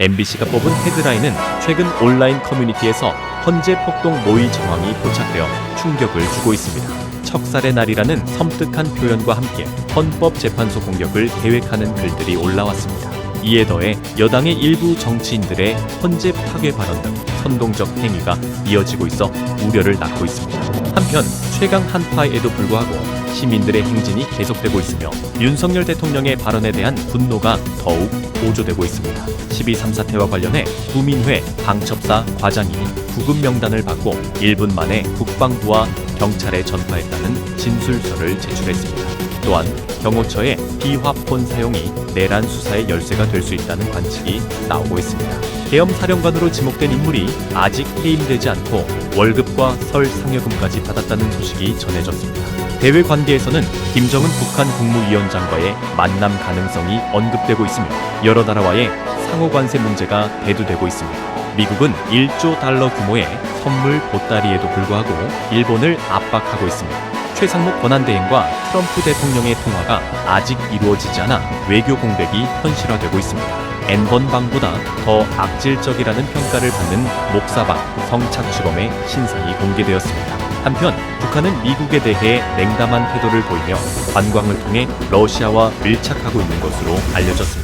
MBC가 뽑은 헤드라인은 최근 온라인 커뮤니티에서 헌재 폭동 모의 정황이 포착되어 충격을 주고 있습니다. 척살의 날이라는 섬뜩한 표현과 함께 헌법재판소 공격을 계획하는 글들이 올라왔습니다. 이에 더해 여당의 일부 정치인들의 헌재 파괴 발언 등 선동적 행위가 이어지고 있어 우려를 낳고 있습니다. 한편 최강 한파에도 불구하고 시민들의 행진이 계속되고 있으며 윤석열 대통령의 발언에 대한 분노가 더욱 고조되고 있습니다. 12.3 사태와 관련해 구민회 방첩사 과장이 구급 명단을 받고 1분 만에 국방부와 경찰에 전파했다는 진술서를 제출했습니다. 또한 경호처의 비화폰 사용이 내란 수사의 열쇠가 될 수 있다는 관측이 나오고 있습니다. 계엄 사령관으로 지목된 인물이 아직 해임되지 않고 월급과 설 상여금까지 받았다는 소식이 전해졌습니다. 대외 관계에서는 김정은 북한 국무위원장과의 만남 가능성이 언급되고 있으며 여러 나라와의 상호 관세 문제가 대두되고 있습니다. 미국은 1조 달러 규모의 선물 보따리에도 불구하고 일본을 압박하고 있습니다. 최상목 권한대행과 트럼프 대통령의 통화가 아직 이루어지지 않아 외교 공백이 현실화되고 있습니다. N번방보다 더 악질적이라는 평가를 받는 목사방 성착취범의 신상이 공개되었습니다. 한편 북한은 미국에 대해 냉담한 태도를 보이며 관광을 통해 러시아와 밀착하고 있는 것으로 알려졌습니다.